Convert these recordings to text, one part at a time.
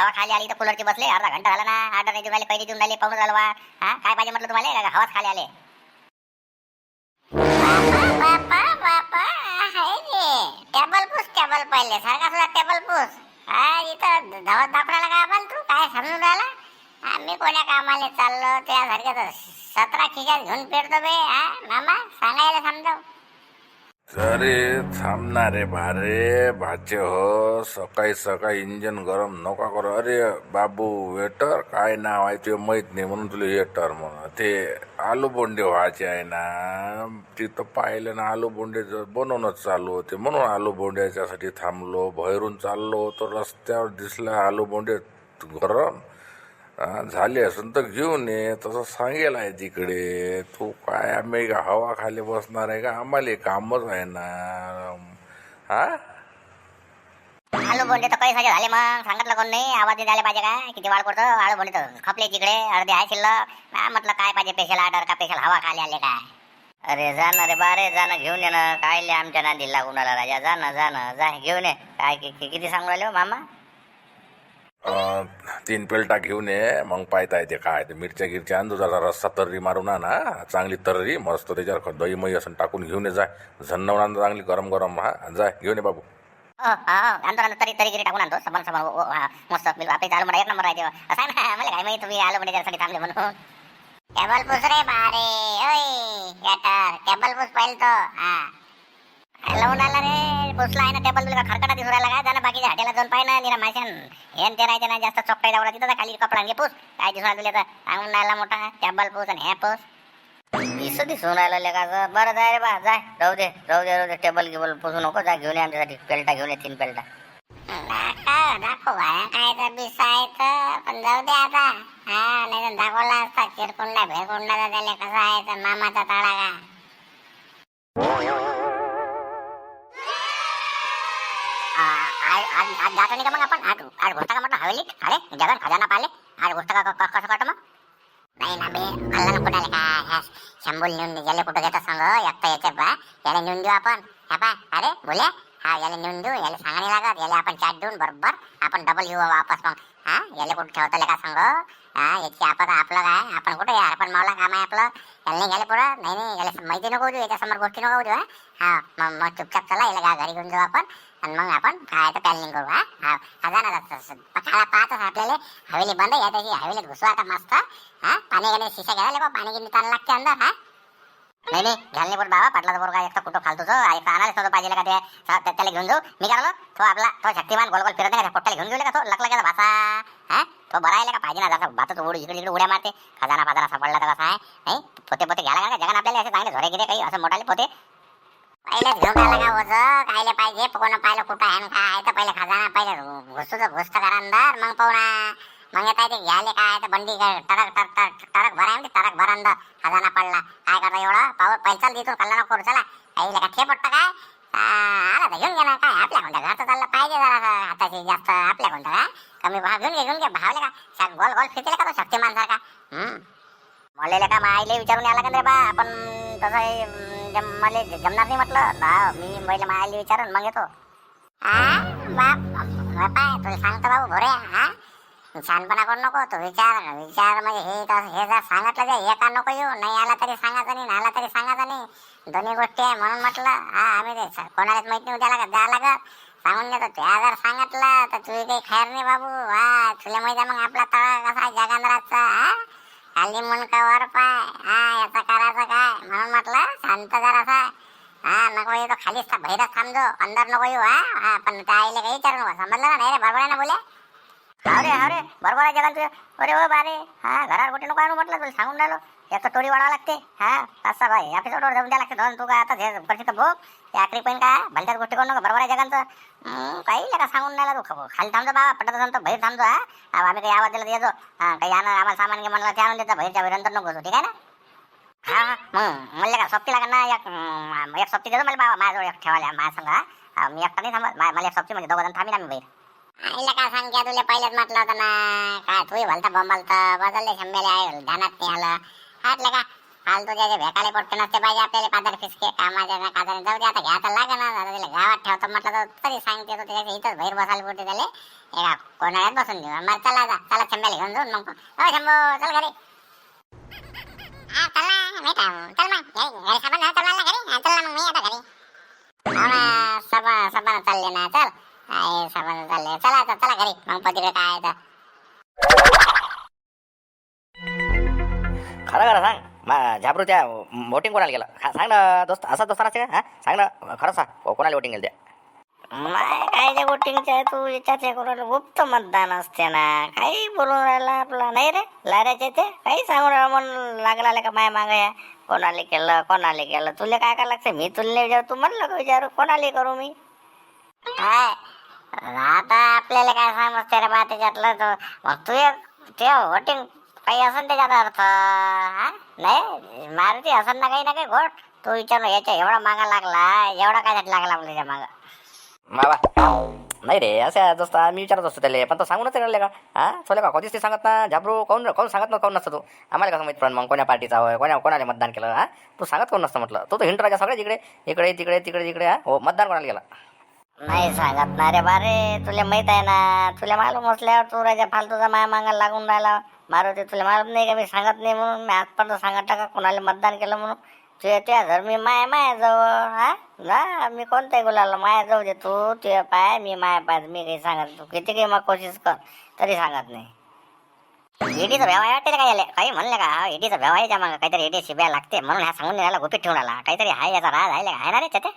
हवा खाली आली तर कूलरची बसले. अर्धा घंटा झाला ना. ऑर्डर नाही देऊन राहिले पहिले देऊन राहिले पाहून राहिलो बा हा काय पाहिजे म्हटलं तुम्हाला? का हवाच खाली आले? बापा बापा हाय टेबल पुस टेबल पहिले. सारखा सुद्धा टेबल पुस हा इथं धावत दाखवायला का आपण? तू काय समजून राहिला? आम्ही कोण्या कामाला चाललो? त्यासारख्या तर सतरा खिशात घेऊन फिरतो बे. हा मामा सांगायला समजाव. अरे थांबणारे भारे भाचे हो सकाळी सकाळी इंजन गरम नका करू. अरे बाबू वेटर काय नाव आहे ते माहीत नाही म्हणून तुला वेटर म्हणून. ते आलू बोंडे व्हायचे आहे ना तिथं पाहिलं ना आलू बोंडे बनवूनच बनवणंच चालू होते. म्हणून आलू बोंड्याच्यासाठी थांबलो बाहेरून चाललो तर रस्त्यावर दिसला आलू बोंडे गरम. झाले असून तर घेऊन ये. तसं सांगेल आहे तिकडे. तू काय आम्ही का हवा खाली बसणार आहे का? आम्हाला कामच आहे ना. हा? आलू बोंडे तर पैसाचे झाले मग. सांगितलं कोण नाही? आवाज द्यायला पाहिजे काय? किती वाढ पडतो? आलू बोंडे तर खपले तिकडे. अर्धे आहे शिल्लक. काय म्हटलं काय पाहिजे? स्पेशल ऑर्डर का स्पेशल हवा खाली आले काय? अरे जा ना रे बारे जा ना घेऊन ये ना. काय आमच्या नांदी लागून राजा. जा ना जा ना जा. घेऊन ये. काय कि- कि- किती सांगू राहिले? हो मामा? तीन पेलटा घेऊन ये मग पाहता येते काय ते मिरच्या गिरच्या आणतो जरा रस्सा तर्री मारून ना चांगली तर्री मस्त त्याच्यावर दही मही असं टाकून घेऊन ये जाय झन्नवून आण चांगली गरम गरम हा. जाय घेऊन ये बाबू. तरी तरी गिरी टाकून आणतो. सबन सबन मस्त. बिल आपले एक नंबर राहते असं ना मला काय माहिती तुम्ही आलू बोंडेसाठी थांबले म्हणून. टेबल पुस रे बारे. ओय टेबल पुस पाहिलं तो हा. लावून आला रे. पुसला आहे ना टेबल तुला खरकटा दिसू राहिला काय? जाणं बाकीच्या हॉटेलला जाऊन पाहिजे ना निरा माशन. हे ते राहायचे ना जास्त चॉकटाई जावला तिथं खाली कपडा घे पुस. काय दिसू राहिलं तुला सांगून राहिला मोठा. टेबल पुस आणि हे पुस. दिसू दिसून राहिलं का बरं जाय रे बा जाय राहू दे राहू दे राहू दे. टेबल गिबल पुसू नको. जा घेऊन ये आमच्यासाठी. पेल्टा घेऊन ये तीन पेल्टा. दाखव बाया काय तर बिसायचं पण जाऊ दे आता. हा नाही दाखवला असता. चिरकुंडा भेकुंडा त्याला कसा आहे मामाचा ताळा का आज आज आज नाही का मग आपण? आज आज घोषता का म्हटलं? हवेलीत? अरे जगन खजाना पाहिले आज घोषता का कसं करतो मग? नाही ना बे खाल्ला नको कुठाले का? ह्या शंभूल नेऊन याला कुठं घेता सांग एकटा याच्या बा. याला नेऊन देऊ आपण. ह्या पा. अरे बोले? हा याला नेऊन देऊ. याला सांगा नाही लागत. याला आपण चाट देऊन बरोबर आपण डबल येऊ वापस मग. हा? याला कुठं ठेवता का सांग हा? याची आपण आपलं काय? आपण कुठं यार? आपण मावला काम आहे आपलं. याला नाही गेले पुढं? नाही नाही. याला माहिती नको देऊ. याच्या समोर गोष्टी नको देऊ हा? मग मग चुपचाप चला. याला घरी घेऊन जाऊ आपण. आणि मग आपण खायचं प्लॅनिंग करू हा? खजाना खायला पाहतच आपल्याला. हवेली बंद आहे त्याची हवेलीत घुसू आता मस्त हा? पाणी गेले शिशा घ्यायला बा पाणी गिनी ताण लागते अंदर हा? नाही नाही घ्यायला नाही बाबा पाटलाचा पोरगा एक एकटा कुठं फालतू तो एक आणायला नव्हतं पाहिजे का ते? त्याला घेऊन जाऊ. मी करलो तो आपला तो शक्तिमान गोल गोल फिरत नाही का? त्या पोट्याला घेऊन गेले का तो? लकला गेला भासा हा? तो बरा आहे का? पाहिजे ना जसा भात तो उड इकडे इकडे उड्या मारते. खजाना पाजाना सापडला तर कसा आहे? नाही पोते पोते घ्यायला का? जगन आपल्याला असे चांगले झोरे गिरे काही असं मोठाले पोते. पहिलेच घेऊन आला का वज कायले पाहिजे कोण पाहिलं कुठं आहे न काय आहे तर पहिले खजाना पहिले घुसतो तर घुसत करा अंदर मग पाहुणा ना. मग येता ते घ्यायले काय तर बंडी काय टरक टरक टरक टरक भरा म्हणजे टरक भरा अंदर. खजाना पडला. काय करता एवढं? पावर पैसा देतो कल्ला नको करू चला. काही का ठे पडतं काय? आला तर घेऊन घे ना काय? आपल्या कोणत्या घरचं चाललं पाहिजे जरा हाताची जास्त आपल्या कोणत्या काय? कमी भाव घेऊन घे घेऊन घे भावले का? गोल गोल फिरते का तो शक्तिमान सारखा? हम्म. मलेले का मायले विचारून यायला का रे बा आपण तसं जम- मले जमणार नाही म्हटलं. भाव मी पहिले मायले विचारून मग येतो. हा तुला सांगतो भाऊ भोरे हा छानपणा करू नको तो विचार विचार म्हणजे हे तसं हे जर सांगितलं ते एका नको येऊ नाही आला तरी सांगायचं नाही आला तरी सांगायचं नाही. दोन्ही गोष्टी आहे म्हणून म्हटलं हा आम्ही ते कोणालाच माहीत नाही उद्या द्यायला द्या लागत. सांगून देतो त्या जर सांगितलं तर तुझी काही खैर नाही बाबू हा तुला माहिती आहे मग आपला तळा कसा जगांधराचा हा खाली मुंडका वर पाय. हा याचा करायचं काय? म्हणून म्हटलं शांत जरासा हा नको येतो खालीच था बाहेरच थांबतो. अंदर नको येऊ हा. हा पण त्या आईला काही विचारू नको. समजलं ना नाही रे? बरोबर आहे ना बोले. अरे रे बरोबर आहे जगन तुझं अरे हो बारे. हा घरावर कुठे नको आणू म्हटलं तुला सांगून राहिलो. एक तर टोळी वाढवा लागते. हा असा भाई एपिसोडवर जाऊन द्या लागते. दोन तू काय आता हे परिचित भोग. ते आखरी पण काय? भलत्याच गोष्टी करू नका. बरोबर आहे जगांचं? काही लका सांगून नाही तू खा- खाली थांबतो बाबा. पटत असेल तर बाहेर थांबतो हा. आम्ही काही आवाज दिला येतो. हा काही आणा आम्हाला सामान घे म्हणलं ते आणून देतो. बाहेरच्या बाहेर नंतर नको ठीक आहे ना? हा मग म्हणलं का सोबती लागेल ना? एक एक सोबती देतो मला बाबा. माझ्याजवळ एक ठेवायला. माझ्या संग हा. मी एकटा नाही थांबत. मला एक सोबती म्हणजे दोघं जण थांबी ना मी बाहेर. आईला काय सांग तुला पहिल्याच म्हटलं होतं ना. काय तू भलता बंबलता. बदलले शंभेले आहे. ध्यानात नाही आलं. हाटलं का फालतू जे भेटायला पडते नसते पाहिजे आपल्याला कादर फिसके. कामाच्या ना कादर. जाऊ दे आता घ्यायचं लागेल ना त्याला गावात ठेवतो म्हटलं तर तरी सांगते तो त्याच्या इथंच बाहेर बसायला पुरते त्याला. एका कोणाला बसून देऊ मग चला जा चला छंब्याला घेऊन जाऊन मग. हो छंबो चल घरी. हा चला नाही चल मग घरी. साबण चल घरी. हा, चल ना मग मी आता घरी. हो सबा सबा चालले ना चल. आहे सबा चालले. चला आता चला घरी. मग पतीकडे काय आहे तर. खरं खरं सांग. मा झाबरू त्या वोटिंग कोणाला गेलं हा, सांग ना दोस्त असा दोस्त असते का? हा? सांग ना खरं सांग. कोणाला वोटिंग गेलं त्या माय काय त्या गोष्टींच्या तू विचारते करून गुप्त मतदान असते ना. काही बोलून राहिला आपला. नाही रे लाऱ्याचे ते. काही सांगून राहिला म्हणून लागला का माय माग या? कोणाले केलं कोणाले केलं? तुला काय काय लागतं मी तुला विचारू तू म्हणलं का विचारू? कोणाले करू मी? काय? आता आपल्याला काय समजते रे बा त्याच्यातलं तर मग तू एक ते वोटिंग काही असेल त्याच्यात अर्थ हा? नाही मारुती असेल ना काही ना काही घोट. तू विचार याच्या एवढा मागा लागला एवढा काय लागला आपल्या त्याच्या मागं? मावा. नाही रे असं दोस्त मी विचारत असतो त्याला पण तो सांगूनच राहिले का? हा? चले का कधीच ते सांगत ना झाबरू कोण कोण सांगत ना कोण नसतं तू? आम्हाला कसं माहीत पण मग कोण्या पार्टीचा होय कोण्या कोणाला मतदान केलं हा? तू सांगत कोण नसतं म्हटलं? तो तो हिंड राजा सगळे इकडे इकडे तिकडे तिकडे तिकडे हा? हो मतदान कोणाला गेला? नाही सांगत ना रे बारे तुला माहीत आहे ना तुला मालूम असल्यावर तू राजा फालतूचा माया मागायला लागून राहिला. मारुती तुला मालूम नाही का मी सांगत नाही म्हणून मी आजपर्यंत सांगत टाका कोणाला मतदान केलं म्हणून. तुझ्या त्या घर मी माया मायाजवळ हा? ना मी कोणत्याही गुलाला माया जाऊ दे तू तुझ्या पाय मी माया पाय मी काही सांगत तू किती काही मग कोशिश कर तरी सांगत नाही. ईडीचा व्यवहार वाटते काय झाले काही म्हणले का? ईडीचा व्यवहार आहे मग. काहीतरी ईडी शिब्या लागते. म्हणून ह्या सांगून राहिला गुपित ठेवून आला. काहीतरी आहे याचा राज आहे आहे ना रे त्याचे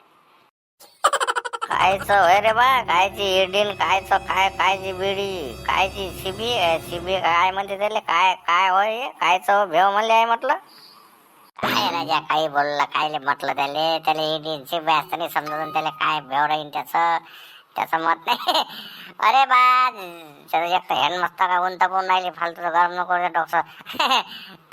कायचं होय रे बा कायची इडीन कायचं काय? कायची बिडी कायची शिबी? शिबी काय म्हणते त्याले? काय काय होय? हे? कायचं भेव म्हणले आहे म्हटलं. काय राजा काही बोललं काय म्हटलं त्याले? त्याला इडीन शिबी असताना समजून त्याला काय भेव राहीन त्याचं? त्याचं मत नाही अरे बा एक तर हेन मस्त का उंत पण राहिली फालतू गरम नको डॉक्टर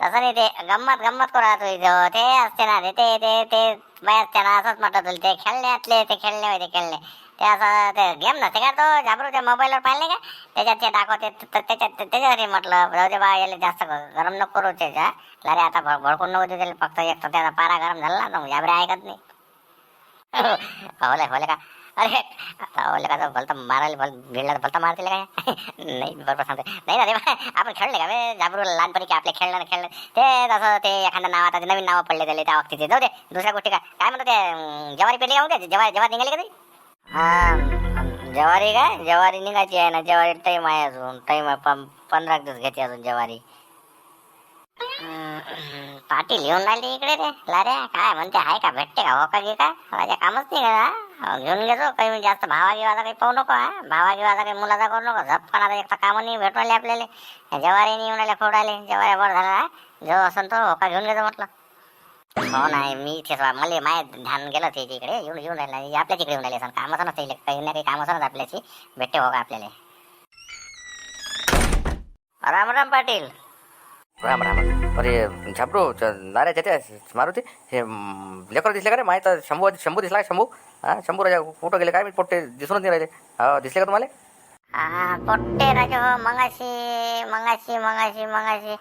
तसं नाही ते गंमत गंमत करू राहतो इथं ते असते ना ते ते ते बाय असते ना असंच म्हटलं तुला ते खेळण्यातले ते खेळणे होय खेळणे ते असं ते गेम नसते का तो झाबरू त्या मोबाईलवर पाहिले का त्याच्यात ते दाखवते त्याच्यात त्याच्यासाठी म्हटलं जाऊ दे बा याला जास्त गरम नको करू त्याच्या अरे आता भड- भडकून नको त्याला फक्त एक तर त्याचा पारा गरम झाला ना मग ऐकत नाही होले होले का अरे होले भलता मारायला भल भिडला तर भलता मारतील काय? नाही बरोबर सांगते नाही ना आपण खेळले का बे? जाबरू लहानपणी की आपले खेळणं खेळणं ते तसं ते एखाद्या नाव आता नवीन नावं पडले त्याला त्या बाबतीत जाऊ दे दुसऱ्या गोष्टी काय काय म्हणतो ते जवारी ज्वारी पेरली का म्हणते जेव्हा ज्वारी निघाली का ते हा काय? जवारी निघायची आहे ना जवारी टाईम आहे अजून. टाईम आहे पंधरा दिवस घेते अजून जवारी. पाटील येऊन राहिले इकडे रे. लारे काय म्हणते आहे का? भेटते का? हो का घे का माझ्या कामच नाही का घेऊन घेतो काही म्हणजे जास्त भावा गिवाचा काही पाहू नको हा. भावा काही मुलाचा करू नको झपकन आता एक तर कामं नाही भेटून राहिले आपल्याला. जवारी नाही येऊन राहिले खोड राहिले. जवारी वर झाला जो असन तो होका घेऊन घेतो म्हटलं. हो नाही मी इथेच मला माय ध्यान गेलं ते इकडे येऊन येऊन राहिला. आपल्या तिकडे येऊन राहिले सण कामच नसते काही ना काही कामच नसतं आपल्याची भेटते हो का आपल्याला? राम राम पाटील. राम राम अरे झाबरू नाऱ्या त्याच्या मारुती हे लेकर दिसले का रे माहीत शंभू शंभू दिसला शंभू हा शंभू राजा कुठं गेले काय मी पोट्टे दिसूनच नाही राहिले हा दिसले का तुम्हाला हा पोट्टे राजा हो मंगाशी मंगाशी मंगाशी मंगाशी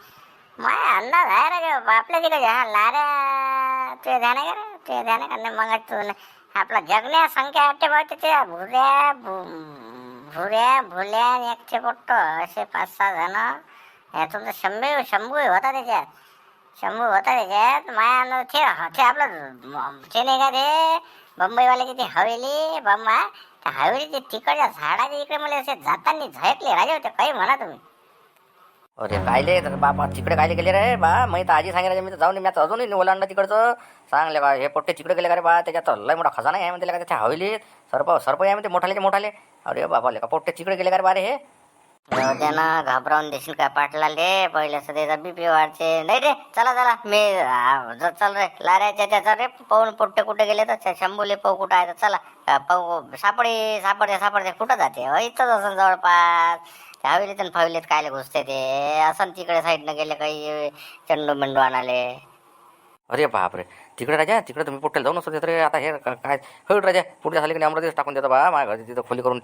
माय अंदाज आहे राजा आपल्या तिकडे हा लाऱ्या ते ध्यान का रे ते ध्यान का नाही मंगाशी तू आपला जगण्या संख्या आठे पाहते ते भुऱ्या भुऱ्या भुल्या आणि एकटे पोट्ट असे पाच सहा जण तुमचं शंभू शंभू होता त्याच्यात शंभू होता त्याच्यात माया ते ते आपलं ते नाही का ते बंबईवाल्याची ती हवेली बंबा त्या हवेलीचे तिकडच्या झाडाच्या इकडे मला असे जाताना झळकले राजे होते काही म्हणा तुम्ही अरे कायले तर तिकडे कायले गेले रे बा मी तर आजी सांगितलं मी तर जाऊन मी आता अजूनही ओलांडलं तिकडचं सांगले बा हे पोट्टे तिकडे गेले का रे बा त्याच्यात लय मोठा खजाना आहे म्हणते का त्याच्या हवेली सर्प सर्प आहे म्हणते मोठाले मोठाले अरे बापा का पोट्टे तिकडे गेले का रे बा रे हे जाऊ ना घाबरावून देशील का पाटलाले पहिले त्याचा बीपी वाढचे. नाही रे चला चला. मी आ, ज- चल रे. लाऱ्याच्या त्याचा रे पाहून पोट्टे कुठे गेले तर? त्या शंभूले पाहू कुठं आहे तर चला. अ, पाहू सापडे सापडते सापडते कुठं जाते? अ, इथंच असं जवळपास. त्या हवेलीत आणि कायले घुसते ते. असं तिकडे साईडनं गेले काही चंडू मेंडू आणाले. अरे बापरे. तिकडे राजा तिकडे तुम्ही पोट्टेला जाऊन असतो रे आता हे काय? हळ राजा. पुढच्या झाले की अमरावतीच टाकून देतो बा. माझ्या घरी तिथं खोली करून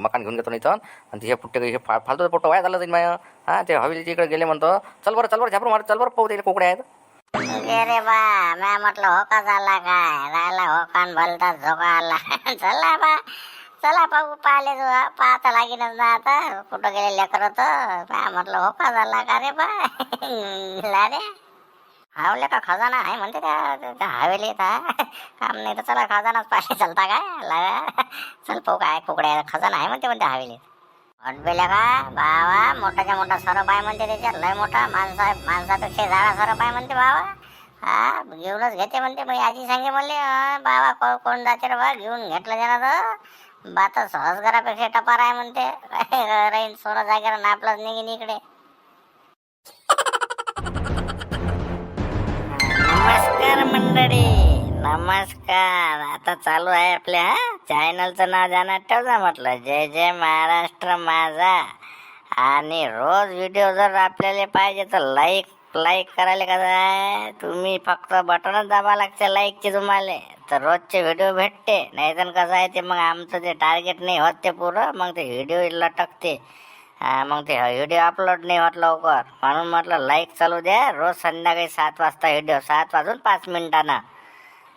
मकान घेऊन घेतो नाही इथं आणि हे पुट्टे हे फा- फालतू पोट्टं वाया झालं जाईल माझ्या हां ते हवेलीच्या इकडे गेले म्हणतो. चल बरं चल बरं झापरू मार चल बरं पाहू त्याला कोकडे आहेत. अरे बा म्या म्हटलं हो का झाला काय? राहिला हो कान भलता झोका आला. चला बा चला पाहू पाहिले पाहता लागेनच ना आता. कुठं गेले लेकर तर? म्या म्हटलं हो का झाला का रे बा? रे हावले का? खजाना आहे म्हणते त्या त्या हा. काम नाही तर चला खजानाच पाहिजे चलता काय लागा. चल पाहू काय कुकड्या खजाना आहे म्हणते म्हणते हवेलीत. अडबेल्या का? बावा मोठाच्या मोठा सरप आहे म्हणते त्याच्यात लय मोठा माणसा माणसापेक्षा झाडा सरप आहे म्हणते बावा. हा घेऊनच घेते म्हणते. मग आजी सांगे म्हणले बावा बाबा को- कोण जाते रे बा? घेऊन घेतलं जाणार तर. बात सहज घरापेक्षा टपार आहे म्हणते. राहीन सोनं जागेवर नापलाच निघीन इकडे. मंडळी नमस्कार. आता चालू आहे आपल्या चॅनलचं नाव जाणार ठेवजा म्हटलं. जय जय महाराष्ट्र माझा. आणि रोज व्हिडिओ जर आपल्याला पाहिजे तर लाईक लाईक करायला कसं आहे तुम्ही फक्त बटनच दाबा लागते लाईकचे तुम्हाला. तर रोजचे व्हिडिओ भेटते. नाही तर कसं आहे ते मग आमचं ते टार्गेट नाही होत ते पुरं. मग ते व्हिडिओ लटकते. हा मग ते व्हिडिओ अपलोड नाही होत लवकर म्हणून म्हटलं लाईक चालू द्या रोज संध्याकाळी सात वाजता व्हिडिओ सात वाजून पाच मिनिटानं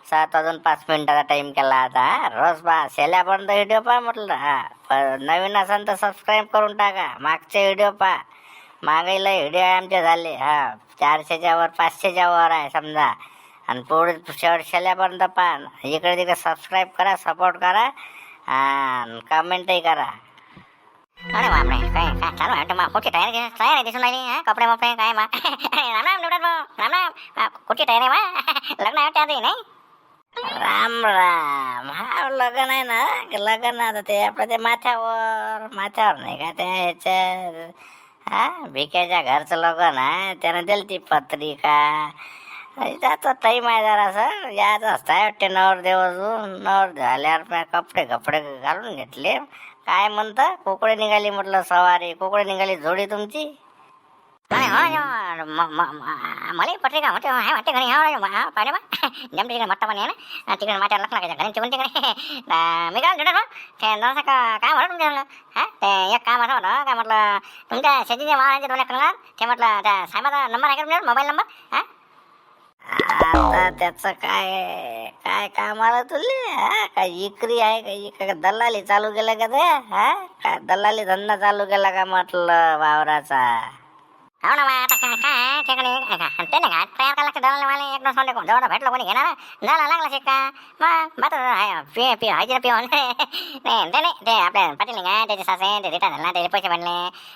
सात वाजून पाच मिनिटाचा टाईम केला आता हा रोज पहा शेल्यापर्यंत व्हिडिओ पहा म्हटलं हा प- नवीन असाल तर सबस्क्राईब करून टाका मागचे व्हिडिओ पहा मागायला लय व्हिडिओ आमचे झाले हा चारशेच्या वर पाचशेच्या वर आहे समजा आणि पुढे शेवट शेल्यापर्यंत पहा इकडे तिकडे सबस्क्राईब करा सपोर्ट करा आणि कमेंटही करा अरे बापरे काय काय चालू आहे मग कुठची तयारी तयार आहे दिसून राहिली कपडे मपडे काय मग राम राम निवडत भाऊ राम राम कुठची तयारी मा लग्न आहे त्या नाही राम राम हा लग्न आहे ना लग्न आता ते आपलं ते माथ्यावर माथ्यावर नाही का त्या ह्याच्या हा भिक्याच्या घरचं लग्न आहे त्यानं दिली ती पत्रिका त्याचा टाईम आहे जरासं याच असताय वाटते नवरदेव अजून नवरदेव आल्यावर कपडे कपडे घालून घेतले काय म्हणता? कोकडे निघाली म्हटलं सवारी. कुकडे निघाली जोडी तुमची. अरे पटले का? म- हाय मला वाटते घरी हा पाहिजे बा. जम तिकडे मट्टा पण आहे ना? तिकडे माझ्या लक्ष लागायचं घरी तिकडे. तिकडे मी काय म्हणतो ते जरासं का काय म्हणत तुमच्या हा ते एक काम असं होतं काय म्हटलं तुमच्या शेतीचे माळाचे दोन करणार ते म्हटलं त्या साहेबाचा नंबर आहे का तुमच्या मोबाईल नंबर? हा? आता त्याचं काय काय कामाला तुले हा? काय इकरी आहे का इक दलाली चालू केलं का ते हा? काय दलाली धंदा चालू केला का म्हटलं वावराचा? हो ना मग आता काय काय तिकडे ते नाही घाट तयार करायला लागतं दलाल मला एक दोन सोडले कोण जवळ भेटलं कोणी घेणार झाला लागला शिक्का मग बात पि पि व्हायची पिऊ नाही ते नाही ते आपल्या पाटील नाही त्याचे सासे ते रिटायर झाला त्याचे पैसे भेटले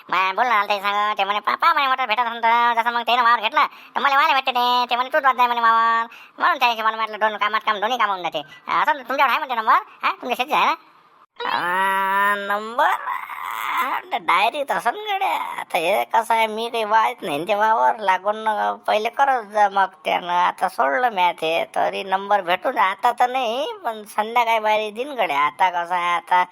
मग बोलला ते सांग ते म्हणे पापा म्हणे मोटर भेटत होतं जसं मग त्यानं वावर घेतला तर मला वाले भेटते ते ते म्हणे तूच वाद म्हणे वावर म्हणून त्या मला म्हटलं दोन कामात काम दोन्ही काम होऊन जाते असं तुमच्यावर आहे म्हणते नंबर हा तुमच्या शेती आहे ना नंबर डायरी तसं गड्या आता हे कसं आहे मी काही वाहत नाही ते वावर लागून पहिले करत जा मग त्यानं आता सोडलं मी ते तरी नंबर भेटून आता तर नाही पण संध्याकाळी बाहेर दिन गड्या आता कसं आहे आता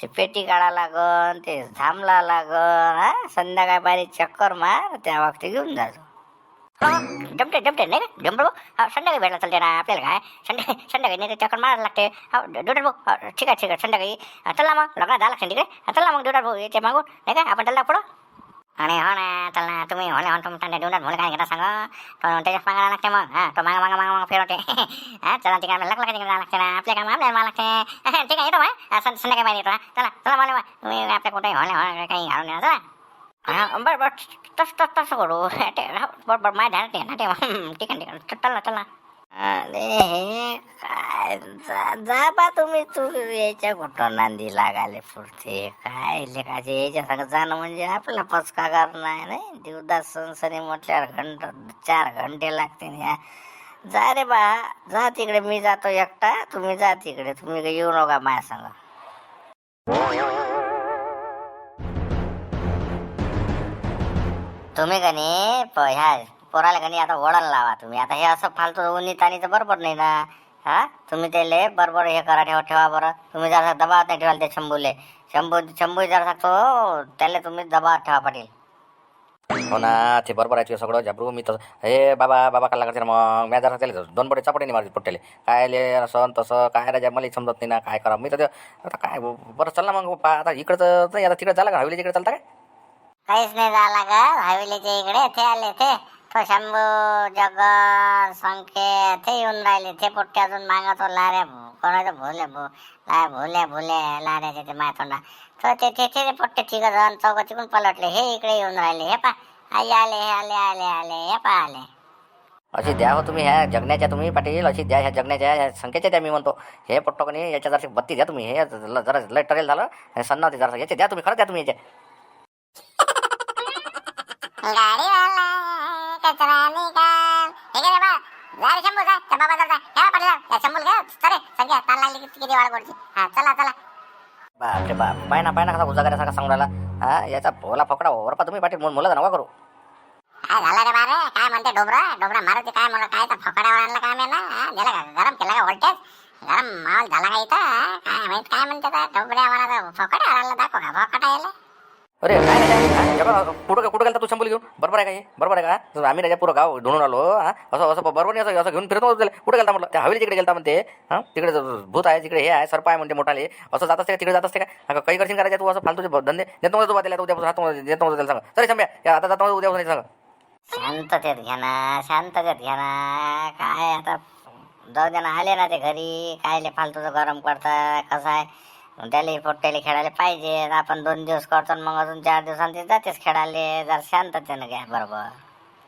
ते पेटी काढा लागन ते थांबला लागन हा संध्याकाळी बाहेर चक्कर मार त्या वक्ती घेऊन जातो हो, जमते जमते नाही का? हो, संध्याकाळी भेटला चालते ना आपल्याला काय? संडे संध्याकाळी नाही चक्कर मारायला लागते. हो ड्युटर भाऊ हो, ठीक आहे ठीक आहे संध्याकाळी. चला मग लग्न झाला ठीक आहे चला मग ड्युटर भाऊ येते मागून नाही का? आपण चालला पुढं. आणि हो ना चल ना तुम्ही होले हो तुमच्या देऊन मुलं काय घेता सांग? तो त्याच्यात मागायला लागते मग. हा तो मागा मागा मागा मागा फिरवते. हा चला तिकडे लग्न तिकडे लागते ना. आपल्या काम आपल्याला मला लागते. ठीक आहे येतो मग संध्याकाळी बाहेर येतो चला चला मला तुम्ही आपल्या कुठे होले हो काही घालून द्या चला. हा बरं बरं तस तस तसं करू ते राहू, बरं बरं माझ्या ध्यानात आहे ना ठेवा ठीक आहे ठीक आहे चला ना अरे हे काय जा जा बा तुम्ही तू याच्या कुठं नांदी लागाले पुरते काय लेखाचे याच्या सांग जाणं म्हणजे आपला पचका करणार नाही दिवदास सनसनी म्हटल्यावर घंट चार घंटे लागतील ह्या जा रे बा जा तिकडे मी जातो एकटा तुम्ही जा तिकडे तुम्ही येऊ नका माझ्या सांगा तुम्ही कनी प- ह्या पोराला कनी आता वळण लावा तुम्ही. आता हे असं फालतू उन्ही तानीचं बरोबर नाही ना. हा? तुम्ही त्याले बरोबर हे करा ठेवा ठेवा बरं. तुम्ही जरा दबावात नाही ठेवाल ते शंभूले. शंभू शंभू जरा सांगतो त्याला तुम्ही दबावात ठेवा पाटील. हो ना ते बरोबर आहे तुझं सगळं झाबरू मी तसं हे बाबा बाबा कल्ला करते ना मग? मी जरा त्याला दोन पटे चापडे नाही मारते पट्टेले काय ले असं न तसं काय राजा मला समजत नाही ना काय करा मी तर ते- आता काय बरं चल ना मग पा- आता इकडचं नाही आता तिकडे झालं का? हवेली तिकडे चालता काय? काहीच नाही झाला का हवेलीच्या इकडे ते आले ते. तो शंभू जगन संकेत ते येऊन राहिले. ते पोट्टे अजून मागतो लारे कोणाचं भोले भो? लाय भोल्या भोले लाऱ्याचे ते माय तोंडा. तो ते ते ते पोट्टे ठीक जण चौक तिकडून पलटले. हे इकडे येऊन राहिले. हे पा. आई आले हे आले आले आले. हे पा आले. अशी द्या हो तुम्ही. ह्या जगण्याच्या तुम्ही पाटील. अशी द्या ह्या जगण्याच्या. ह्या संख्येच्या द्या मी म्हणतो. हे पट्टो कनी याच्या जरा बत्ती द्या तुम्ही. हे जरा लय टरेल झालं. सन्नावती जरा याचे द्या तुम्ही. खरं द्या तुम्ही याचे. गाडीवाला कचरा निकाल हे घे रे बा जा रे शंभू जा. त्या बाबा जा. ह्या पाटील या शंभूल घ्या संख्या ताण लागली की किती वाळ गोडची हा चला चला. बापरे बाप. पाय ना पाय ना कसा उजागऱ्यासारखा सांगून राहिला. हा याचा भोला फकडा ओरपा तुम्ही पाटील मुलं नका करू. काय झालं रे बारे काय म्हणते डोबरा? डोबरा मारुती काय म्हणलं? काय तर फकड्यावर आणलं काम आहे ना? दिला का? गरम केला का व्होल्टेज गरम माहोल झाला का इथं? काय माहीत काय म्हणते डोबऱ्या मला फकड्यावर आणलं? दाखव का? फकडा यायला. अरे काय नाही काय? कुठं कुठं गेला तू शंभूल घेऊन. बरोबर आहे का हे? बरोबर आहे का? जर आम्ही राजा पुरं गाव ढूंढून आलो हा? असं असं बरोबर नाही असं असं घेऊन फिरत होतो कुठं गेलता म्हटलं? त्या हवेली तिकडे गेलता म्हणते हा? तिकडे जो भूत आहे तिकडे हे आहे सर्प आहे म्हणते मोठाले. असं जात असते का? तिकडे जात असते का? काही करशील करायचं तू? असं फालतूचे धंदे. देतो म्हणतो त्याला उद्यापासून हात देतो म्हणतो त्याला सांग. तरी शंभ्या आता जातो उद्यापासून सांग. शांततेत घ्या ना शांततेत घ्या ना. काय आता जाऊ दे ना आले ना ते घरी. कायले फालतूचं गरम करता कसं आहे? त्याला पोट्ट्याला खेळायला पाहिजे. आपण दोन दिवस करतो मग अजून चार दिवसांनी जातेच खेळायला. जर शांततेनं घ्या बरोबर.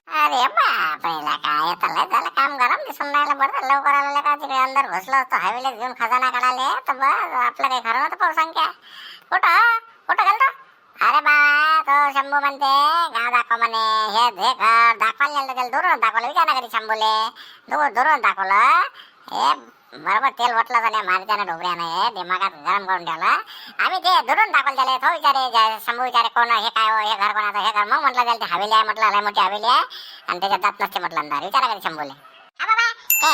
अरे बापरेला काय आता झालं काम गरम दिसून राहिलं बरं लवकर आलेलं का तिकडे? अंदर घुसलो असतो. हवेलीत घेऊन खजाना काढाले तर बस आपलं काही खरं नव्हतं पाऊस संख्या कुठं? कुठं गेलतो? अरे बा तो शंभू म्हणते गाव दाखव म्हणे. हे हे घर दाखवायला गेलं त्याला दुरून दाखवलं. विचार ना कधी शंभूले. दुरून दाखवलं. हे बरोबर तेल वटलं झालं मारत्यानं ढोबऱ्यानं दिमागात गरम करून ठेवलं. आम्ही ते दुरून टाकून त्याला तो विचारे शंभू विचारे कोण हे काय हो, हे घर कोणाचं हे घर. मग म्हटलं त्याला ते हवेली आहे म्हटलं लय मोठी हवेली आहे. आणि त्याच्यात जात नसते म्हटलं अंधार विचारा कधी शंभूले. ते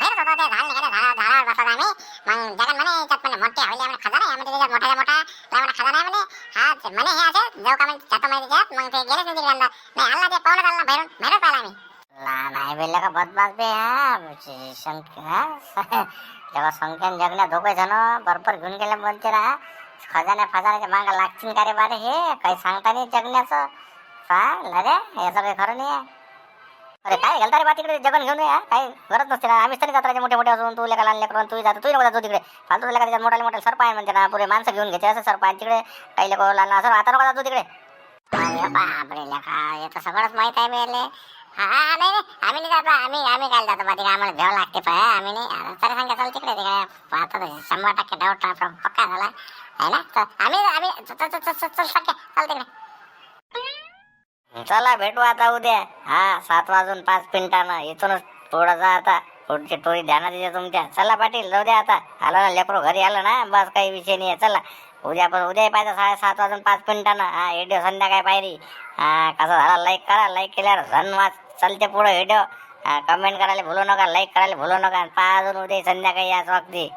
भेटत होतो ते झाड निघाले झाडा झाडावर बसत आम्ही. मग जगन म्हणे याच्यात म्हणे मोठी हवेली आहे म्हणे खजाना आहे म्हणजे त्याच्यात मोठा मोठा लय मोठा खजाना आहे म्हणे. हा म्हणे हे असे जाऊ का जातो त्याच्यात. मग ते गेलेच नाही तिकडे नाही ते पाहुणं चालला बाहेरून बाहेरून पाहिला आम्ही. लहान आहे बेला का बदमाश बे हा? शंकर तेव्हा संख्यान जगण्या दोघे जण बरोबर घेऊन गेल्या बोलते रा खजाने फजान्याच्या मागं लागतील का रे बारे हे? काही सांगता नाही जगण्याचं. सांग अरे याचं काही खरं नाही. अरे काय घालता रे बा तिकडे जगन घेऊन या काही गरज नसते ना आम्हीच तरी जात मोठे मोठे असून तू लेका लहान लेकर तू जातो तू नको जातो तिकडे. फालतू लेका त्याच्यात मोठ्या मोठे सरपाय म्हणजे म्हणते ना पुरे माणसं घेऊन घेते असं सरपाय तिकडे. काही लेको लहान असं आता नको जातो तिकडे. अरे बापरे लेका हे तर सगळंच माहीत आहे मी हा नाही नाही. आम्ही नाही जातो आम्ही आम्ही काय जातो तिकडे आम्हाला घ्यावं लागते पण आम्ही नाही. अरे तरी सांगा चल तिकडे तिकडे. आता शंभर टक्के डाऊट पक्का झाला. आहे ना? तर आम्ही आम्ही चल चल शक्य. तिकडे. चला भेटू आता उद्या. हा सात वाजून पाच मिनिटानं. इथूनच थोडं जा आता. पुढची टोळी ध्यानात येते तुमच्या. चला पाटील जाऊ द्या आता. आलं ना लेकरो घरी आलं ना बस काही विषय नाही आहे. चला. उद्या पण उद्या पाहिजे साडेसात वाजून पाच मिनिटानं. हा एडिओ संध्याकाळी पायरी हा कसा झाला? लाईक करा. लाईक केल्यावर धन्यवाद. चलते पुढं व्हिडिओ कमेंट करायला भूलू नका लाईक करायला भूलू नका. आणि पहा अजून उद्या संध्याकाळी याच वक्ती.